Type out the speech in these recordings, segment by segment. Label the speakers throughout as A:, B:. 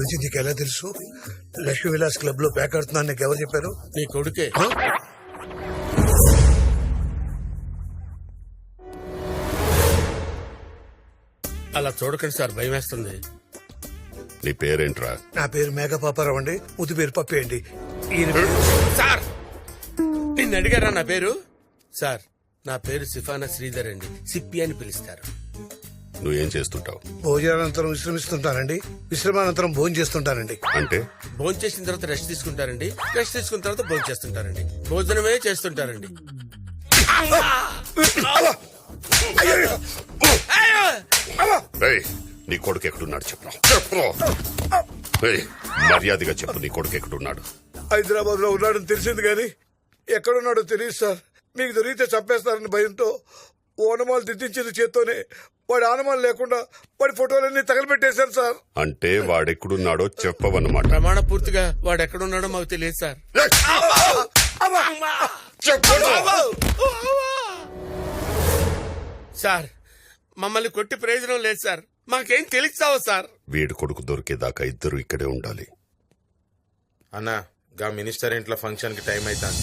A: గురించి నీకు ఎలా తెలుసు? లక్ష్మీ విలాస్ క్లబ్లో ప్యాక్ ఆడుతున్నాను నీకు ఎవరు చెప్పారు?
B: నీ కొడుకే. అలా చూడకండి సార్ భయం వేస్తుంది.
C: నీ పేరేంట్రా?
A: నా పేరు మేఘపాపారావు అండి. ముద్దు పేరు పప్పి అండి. ఈయన
B: సార్! నిన్ను అడిగారా నా పేరు? సార్ నా పేరు సిఫానా శ్రీధర్ అండి. సిప్పి అని పిలుస్తారు.
C: నువ్వేం చేస్తుంటావు?
A: భోజనానంతరం విశ్రమిస్తుంటానండి. విశ్రమానంతరం భోజనం చేస్తుంటానండి.
C: అంటే?
B: భోజనం చేసిన తర్వాత రెస్ట్ తీసుకుంటారండి. రెస్ట్ తీసుకున్న తర్వాత భోజనం చేస్తుంటారండి. భోజనమే చేస్తుంటారండి.
C: నీ కొడుకు ఎక్కడున్నాడు రేయ్, మర్యాదగా చెప్పు నీ కొడుకు ఎక్కడున్నాడు?
A: హైదరాబాద్లో ఉన్నాడని తెలిసింది కానీ ఎక్కడున్నాడో తెలియదు సార్. మీకు దొరికితే చంపేస్తారని భయంతో ఓనమాలు దిద్దించిన చేత్తోనే. వాడి ఆనమాలు లేకుండా వాడి ఫోటోలన్నీ తగలబెట్టేశారు సార్.
C: అంటే వాడెక్కడున్నాడో చెప్పవన్నమాట.
B: ప్రమాణ పూర్తిగా వాడు ఎక్కడున్నాడో మాకు తెలియదు సార్? సార్ మమ్మల్ని కొట్టి ప్రయోజనం లేదు సార్. మాకేం తెలుస్తావా సార్.
C: వీడి కొడుకు దొరికేదాకా ఇద్దరు ఇక్కడే ఉండాలి.
D: అన్నా గా మినిస్టర్ ఇంట్లో ఫంక్షన్కి టైం అవుతాంది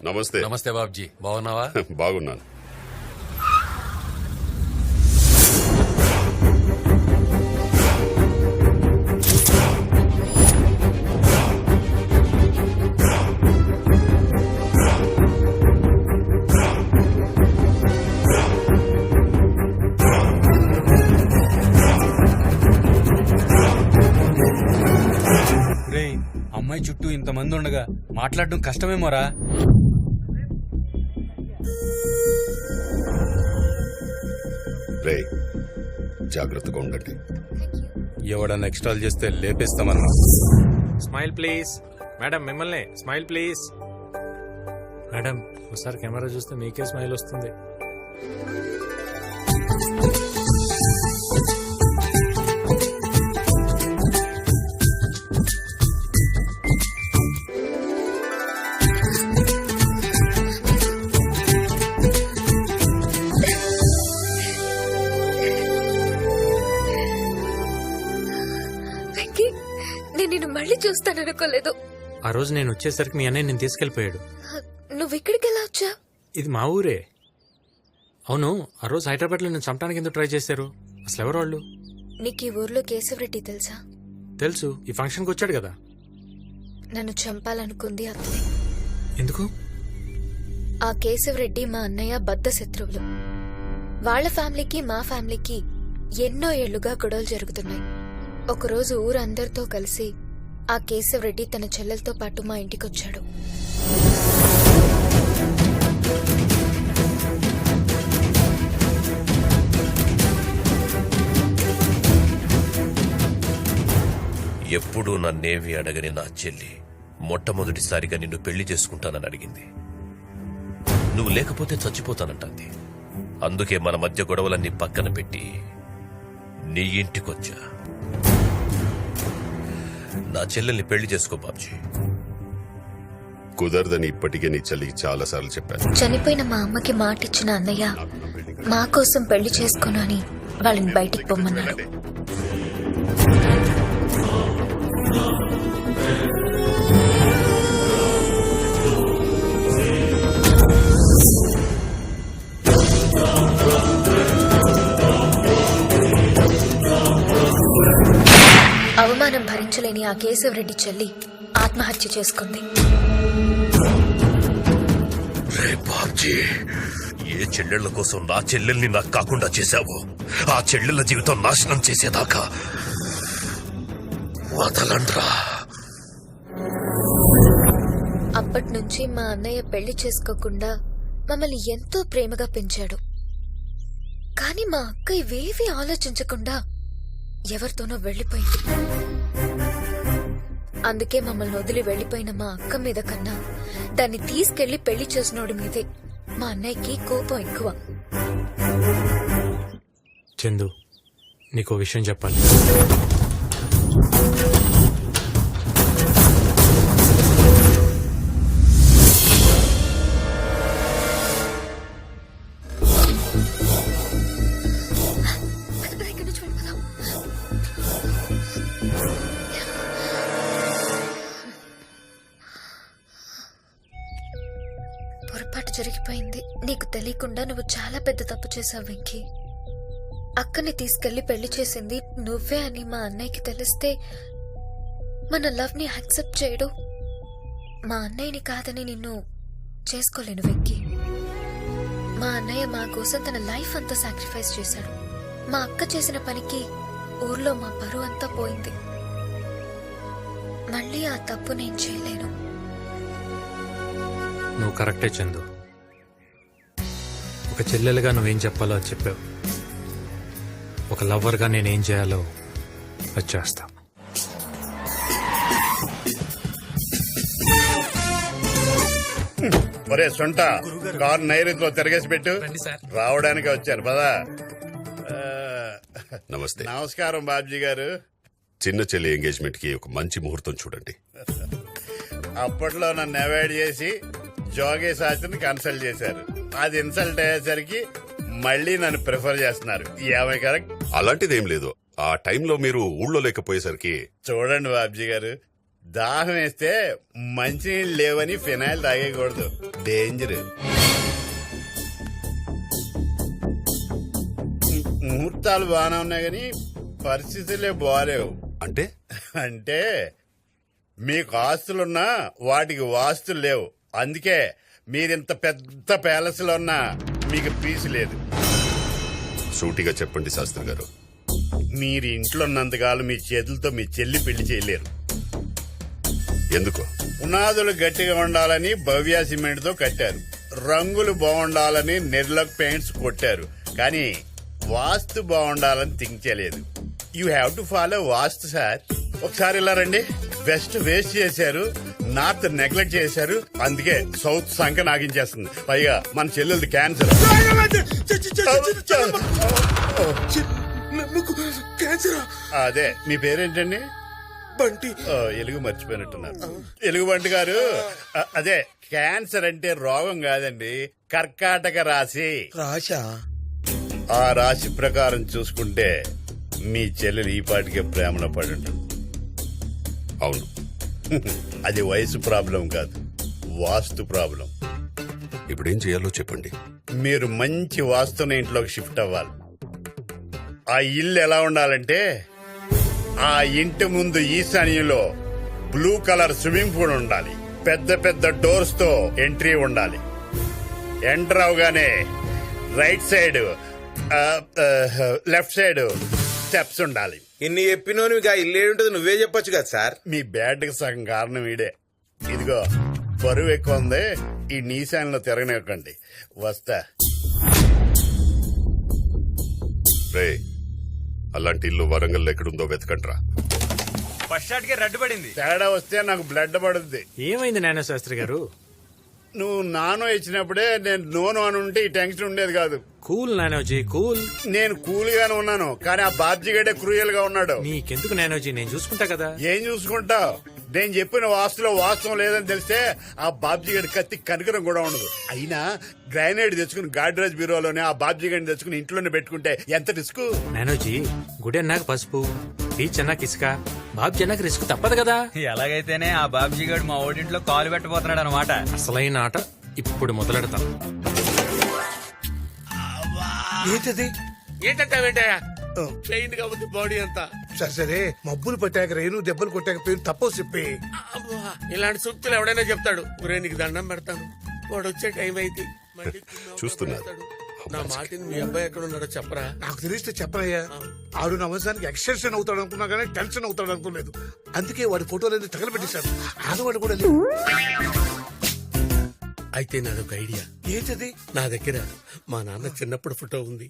C: నమస్తే.
E: నమస్తే బాబ్జీ. బాగున్నావా?
C: బాగున్నాను.
F: రే అమ్మాయి చుట్టూ ఇంతమంది ఉండగా మాట్లాడడం కష్టమేమోరా?
C: రే జాగ్రత్తగా ఉండండి.
D: ఎవడన్నా ఎక్స్ట్రాల్ చేస్తే లేపేస్తామన్నా.
G: స్మైల్ ప్లీజ్ మేడం మిమ్మల్ని స్మైల్ ప్లీజ్ మేడం ఒకసారి కెమెరా చూస్తే మీకే స్మైల్ వస్తుంది.
H: చూస్తాననుకోలేదు.
G: ఆ రోజు నేను వచ్చేసరికి మీ అన్నయ్య నేను తీసుకెళ్ళిపోయాడు
H: నువ్వు ఇక్కడికి ఎలా వచ్చా
G: ఇది మా ఊరే. అవును ఆ రోజు హైదరాబాద్లో నేను చంపడానికి ఎందుకు ట్రై చేశారు? అసలు ఎవరు వాళ్ళు?
H: నీకు ఈ ఊర్లో కేశవరెడ్డి తెలుసా?
G: తెలుసు ఈ ఫంక్షన్కి వచ్చాడు కదా.
H: నన్ను చంపాలనుకుంది అతనే.
G: ఎందుకు?
H: ఆ కేశవరెడ్డి మా అన్నయ్య బద్ద శత్రువులు. వాళ్ళ ఫ్యామిలీకి మా ఫ్యామిలీకి ఎన్నో ఏళ్ళుగా గొడవలు జరుగుతున్నాయి. ఒకరోజు ఊరందరితో కలిసి ఆ కేశవరెడ్డి తన చెల్లెలతో పాటు మా ఇంటికొచ్చాడు.
I: ఎప్పుడూ నన్నేవి అడగని నా చెల్లి మొట్టమొదటిసారిగా నిన్ను పెళ్ళి చేసుకుంటానని అడిగింది. నువ్వు లేకపోతే చచ్చిపోతానంటుంది. అందుకే మన మధ్య గొడవలన్నీ పక్కన పెట్టి నీ ఇంటికొచ్చా? నా చెల్లెల్ని పెళ్ళి చేసుకో బాబ్జీ.
C: కుదరదని ఇప్పటికే నీ చెల్లికి చాలా సార్లు చెప్పాను.
H: చనిపోయిన మా అమ్మకి మాటిచ్చిన అన్నయ్య మా కోసం పెళ్ళి చేసుకోను అని వాళ్ళని బయటికి పొమ్మన్నాడు. అవమానం భరించలేని ఆ కేశవరెడ్డి చెల్లి ఆత్మహత్య చేసుకుంది.
I: రే బాబ్జీ ఏ చెల్లెళ్ళ కోసం నా చెల్లెల్ని నాకు కాకుండా చేశావో? ఆ చెల్లెళ్ళ జీవితం నాశనం చేసేదాకా వదలండ్రా.
H: అప్పటి నుంచి మా అన్నయ్య పెళ్ళి చేసుకోకుండా మమ్మల్ని ఎంతో ప్రేమగా పెంచాడు. కానీ మా అక్క ఇవేవి ఆలోచించకుండా ఎవరితోనో వెళ్ళిపోయింది అందుకే మమ్మల్ని వదిలి వెళ్ళిపోయిన మా అక్క మీద కన్నా దాన్ని తీసుకెళ్ళి పెళ్ళి చేసినోడి మీదే మా అన్నయ్యకి కోపం ఎక్కువ.
G: చందు నీకు విషయం చెప్పాలి.
H: తెలియకుండా నువ్వు చాలా పెద్ద తప్పు చేశావు వెంకీ. అక్కని తీసుకెళ్ళి పెళ్ళి చేసింది నువ్వే అని మా అన్నయ్యకి తెలిస్తే మన లవ్ని యాక్సెప్ట్ చేయడు. మా అన్నయ్యని కాదని నిన్ను చేసుకోలేను వెంకీ. మా అన్నయ్య మా కోసం తన లైఫ్ అంతా సాక్రిఫైస్ చేశాడు. మా అక్క చేసిన పనికి ఊర్లో మా బరువు అంతా పోయింది. మళ్ళీ ఆ తప్పు నేను చేయలేను.
G: నువ్వు కరెక్టే చందు. ఒక చెల్లెలుగా నువ్వేం చెప్పాలో అది చెప్పావు. ఒక లవ్వర్గా నేనేం చేయాలో అది చేస్తా.
E: ఒరే సొంట కారు నైరుతిలో తిరగేసి పెట్టు. రావడానికి వచ్చాను పదా.
C: నమస్తే.
E: నమస్కారం బాబ్జీ గారు.
C: చిన్న చెల్లి ఎంగేజ్మెంట్కి ఒక మంచి ముహూర్తం చూడండి.
E: అప్పట్లో నన్ను అవాయిడ్ చేసి జోగే శాస్త్రిని కన్సల్ట్ చేశారు. అది ఇన్సల్ట్ అయ్యేసరికి మళ్ళీ నన్ను ప్రిఫర్ చేస్తున్నారు. ఏమై కరెక్ట్
C: అలాంటిదేం లేదు. ఆ టైంలో మీరు ఊళ్ళో లేకపోయేసరికి
E: చూడండి బాబ్జీ గారు దాహం వేస్తే మంచినీళ్ళు లేవని ఫినాయిల్ తాగేయకూడదు. డేంజర్ ముహూర్తాలు బాగానే ఉన్నాయి కానీ పరిస్థితులే బాగాలేవు.
C: అంటే?
E: అంటే మీకు ఆస్తులున్నా వాటికి వాస్తులు లేవు. అందుకే మీరింత పెద్ద ప్యాలెస్లో ఉన్నా మీకు పీసు లేదు.
C: సూటిగా చెప్పండి శాస్త్రి గారు.
E: మీరు ఇంట్లో ఉన్నంతకాలం మీ చేతులతో మీ చెల్లి పెళ్ళి చేయలేరు.
C: ఎందుకు?
E: పునాదులు గట్టిగా ఉండాలని భవ్య సిమెంట్తో కట్టారు. రంగులు బాగుండాలని నిర్లక్ పెయింట్స్ కొట్టారు. కానీ వాస్తు బాగుండాలని థింక్ చేయలేదు. You have to follow vastu sir ఒకసారి ఇలా రండి. వెస్ట్ వేస్ట్ చేశారు. నార్త్ నెగ్లెక్ట్ చేశారు. అందుకే సౌత్ సంఖ నాగించేస్తుంది. పైగా మన చెల్లెలది క్యాన్సర్. అదే మీ పేరేంటండి?
A: బంటి.
E: ఎలుగు మర్చిపోయినట్టున్నారు. ఎలుగు బంటి గారు అదే క్యాన్సర్ అంటే రోగం కాదండి కర్కాటక రాశి.
A: రాశా?
E: ఆ రాశి ప్రకారం చూసుకుంటే మీ చెల్లెలు ఈ పాటికే ప్రేమలో పడి
C: అవును.
E: అది వయసు ప్రాబ్లం కాదు వాస్తు ప్రాబ్లం.
C: ఇప్పుడేం చేయాలో చెప్పండి.
E: మీరు మంచి వాస్తున్న ఇంట్లోకి షిఫ్ట్ అవ్వాలి. ఆ ఇల్లు ఎలా ఉండాలంటే ఆ ఇంటి ముందు ఈశాన్యంలో బ్లూ కలర్ స్విమ్మింగ్ పూల్ ఉండాలి. పెద్ద పెద్ద డోర్స్తో ఎంట్రీ ఉండాలి. ఎంటర్ అవగానే right side left side steps ఉండాలి.
D: ఇన్ని చెప్పినోని మీకు ఆ ఇల్లు ఏడుంటుంది నువ్వే చెప్పొచ్చు కదా సార్.
E: మీ బ్యాడ్కి సగం కారణం ఈడే. ఇదిగో బరువు ఎక్కువ ఉంది ఈ నీశాన్లో తిరగనివ్వకండి. వస్తా.
C: రే అలాంటి ఇల్లు వరంగల్ ఎక్కడుందో వెతకండ్రా.
F: ఫస్ట్ షాట్కి రెడ్ పడింది.
E: తేడా వస్తే నాకు బ్లడ్ పడుద్ది.
G: ఏమైంది నానా శాస్త్రి గారు?
E: నువ్వు నానో ఇచ్చినప్పుడే నేను నోను అని ఉంటే ఈ టెన్షన్ ఉండేది కాదు.
G: కూల్ నానోజీ కూల్.
E: నేను కూల్ గానే ఉన్నాను కానీ ఆ బాబ్జీగడే క్రూయల్గా ఉన్నాడు.
G: నీకెందుకు నానోజీ? నేను చూసుకుంటా కదా.
E: ఏం చూసుకుంటావు నేను చెప్పిన వాస్తులో వాస్తవం లేదని తెలిస్తే ఆ బాబ్జీగడి కత్తి కనికరం కూడా ఉండదు. అయినా గ్రానైడ్ తెచ్చుకుని గాడ్రేజ్ బ్యూరోలోనే ఆ బాబ్జీగడిని తెచ్చుకుని ఇంట్లోనే పెట్టుకుంటే ఎంత రిస్క్?
G: నానోజీ గుడి అన్నాక పసుపు. బీచ్ అన్నాక ఇసుక బాబు అన్నాక రిస్క్ తప్పదు కదా.
F: ఎలాగైతేనే ఆ బాబ్జీ గారు మా ఓడింట్లో కాలు పెట్టబోతున్నాడు అనమాట
G: అసలైన ఆట ఇప్పుడు మొదలెడతాం.
A: ఏంటది?
B: ఏంటంటావేంటయ్యా? పెయింట్ కాబట్టి బాడీ అంతా.
A: సరే సరే మబ్బులు పట్టాక రేణు దెబ్బలు కొట్టాక పేరు తప్పవు చెప్పి.
B: అబ్బా, ఇలాంటి సూక్తులు ఎవడైనా చెప్తాడు. ఒరే నీకు దండం పెడతాను. వాడు వచ్చే టైం అయితే మళ్ళీ
C: చూస్తున్నారు.
B: నా మాటిని మీ అబ్బాయి ఎక్కడ ఉన్నాడో చెప్పరా?
A: నాకు తెలిస్తే చెప్పనయ్యా ఆడు నా వంశానికి ఎక్స్టెన్షన్ అవుతాడు అనుకున్నా కానీ టెన్షన్ అవుతాడు అనుకోలేదు. అందుకే వాడి ఫోటోలు తగలబెట్టేశాడు ఆడవాడు కూడా లేవు
B: అయితే నాదొక ఐడియా.
A: ఏంటది?
B: నా దగ్గర మా నాన్న చిన్నప్పుడు ఫోటో ఉంది.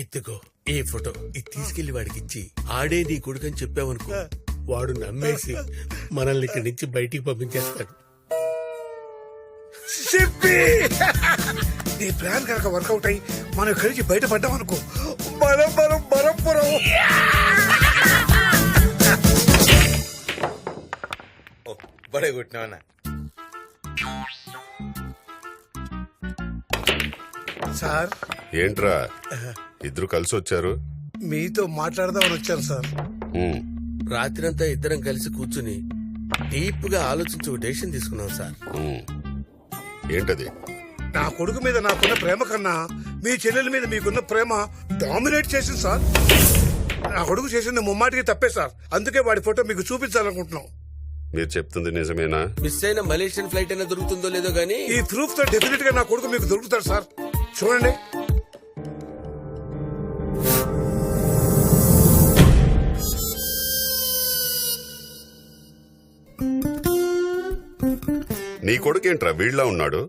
B: ఎత్తుకో ఈ ఫోటో. ఇది తీసుకెళ్ళి వాడికి ఇచ్చి ఆడే నీ కొడుకని చెప్పావనుకో వాడు నమ్మేసి మనల్ని ఇక్కడి నుంచి బయటికి పంపించేస్తాడు.
A: నీ ప్లాన్ కనుక వర్కౌట్ అయ్యి మనం ఇక్కడి నుంచి బయటపడ్డాం అనుకో. మనం మనం బరంపురం
D: ఓ, బడే కొట్టినావన్నా
A: సార్.
C: ఏంట్రా? ఇద్దరు కలిసి వచ్చారు?
A: మీతో మాట్లాడదామని వచ్చాను సార్.
C: ఉమ్,
B: రాత్రంతా ఇద్దరం కలిసి కూర్చుని డీప్గా ఆలోచించి ఒక డెసిషన్ తీసుకున్నాం సార్.
C: ఏంటది?
A: నా కొడుకు మీద నాకున్న ప్రేమ కన్నా మీ చెల్లెల మీద మీకున్న ప్రేమ డామినేట్ చేసింది సార్. నా కొడుకు చేసింది ముమ్మాటికి తప్పే సార్. అందుకే వాడి ఫోటో మీకు చూపించాలనుకుంటున్నాం.
C: మీరు చెప్తుంది నిజమేనా?
B: మిస్ అయిన మలేషియన్ ఫ్లైట్ అయినా దొరుకుతుందో లేదో గానీ
A: ఈ ప్రూఫ్తో డెఫినెట్గా నా కొడుకు మీకు దొరుకుతాడు సార్. చూడండి.
C: నీ కొడుకేంట్రా? వీళ్ళ ఉన్నాడు?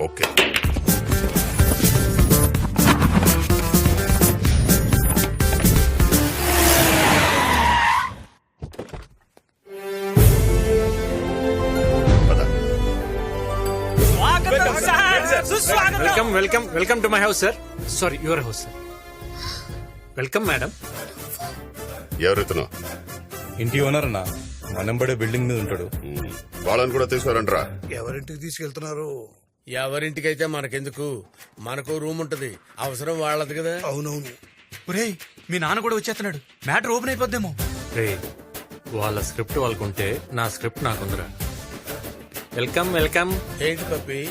C: Okay.
G: Welcome welcome welcome to my house sir sorry your house sir welcome madam
C: ఎవరెత్తును
J: ఇంటి ఓనర్ అన్న మనంబడే బిల్డింగ్ మీద ఉంటాడు.
C: వాళ్ళని కూడా తీసుకురంట్రా
A: ఎవరింటికి తీసుకెళ్తున్నారు?
B: ఎవరింటికైతే మనకెందుకు? మనకు రూమ్ ఉంటది. అవసరం వాళ్ళది కదా.
A: అవునవును.
F: ఒరేయ్ మీ నాన్న కూడా వచ్చేస్తున్నాడు. Matter open అయిపోద్దేమో.
G: రే వాళ్ళ స్క్రిప్ట్ వాళ్ళకుంటే నా స్క్రిప్ట్ నాకుందిరా. Welcome welcome.
B: ఏంటి పప్పి?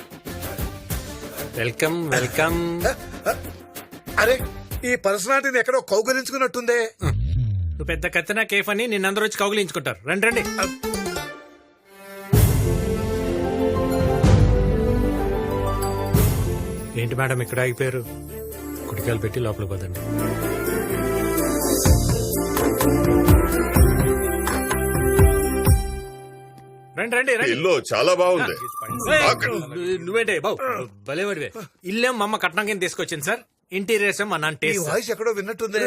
G: Welcome welcome.
A: అరే ఈ పర్సనాలిటీని ఎక్కడో కౌగలించుకున్నట్టుందే.
G: నువ్వు పెద్ద కత్తినా కేఫ్ అని నిన్నందరూ వచ్చి కౌగిలించుకుంటారు. రండి రండి. ఏంటి మేడం ఇక్కడ ఆగిపోయారు? కుటికాలు పెట్టి లోపల పోదండి. రండి రండి రండి.
C: ఇల్లు చాలా బాగుంది.
G: ఏయ్, నువ్వేంటే? బావు భలేవాడివే ఇల్లేం మా అమ్మ కట్నం కింద తీసుకొచ్చింది సార్? ఇంటీరియర్స్ మా నాన్న
A: ఈ
G: టేస్ట్ సార్.
A: వాయిస్ ఎక్కడో విన్నట్టుందే.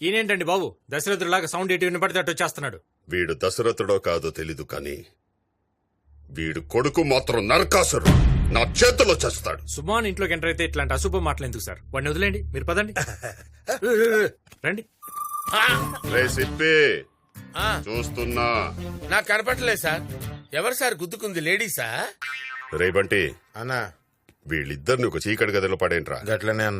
G: ఈయనేంటండి బాబు దశరథులాగా సౌండ్ ఎటు వినపడితే అటు వచ్చేస్తున్నాడు.
C: వీడు దశరథుడో కాదో తెలీదు కానీ వీడు కొడుకు మాత్రం నరకాసురు నా చేతిలో చేస్తాడు.
G: సుమాన్ ఇంట్లోకి ఎంటర్ అయితే ఇట్లాంటి అశుభ మాటలు ఎందుకు సార్? వాడిని వదిలేండి మీరు పదండి. రండి.
C: రే సిప్పి
B: ఆ,
C: చూస్తున్నా.
B: నాకు కనపడలేదు సార్. ఎవరు సార్ గుద్దుకుంది లేడీసా?
C: రే బంటి
D: అన్నా.
C: వీళ్ళిద్దరిని ఒక చీకటి గదిలో పడేంట్రా
D: గట్లనే అన్న.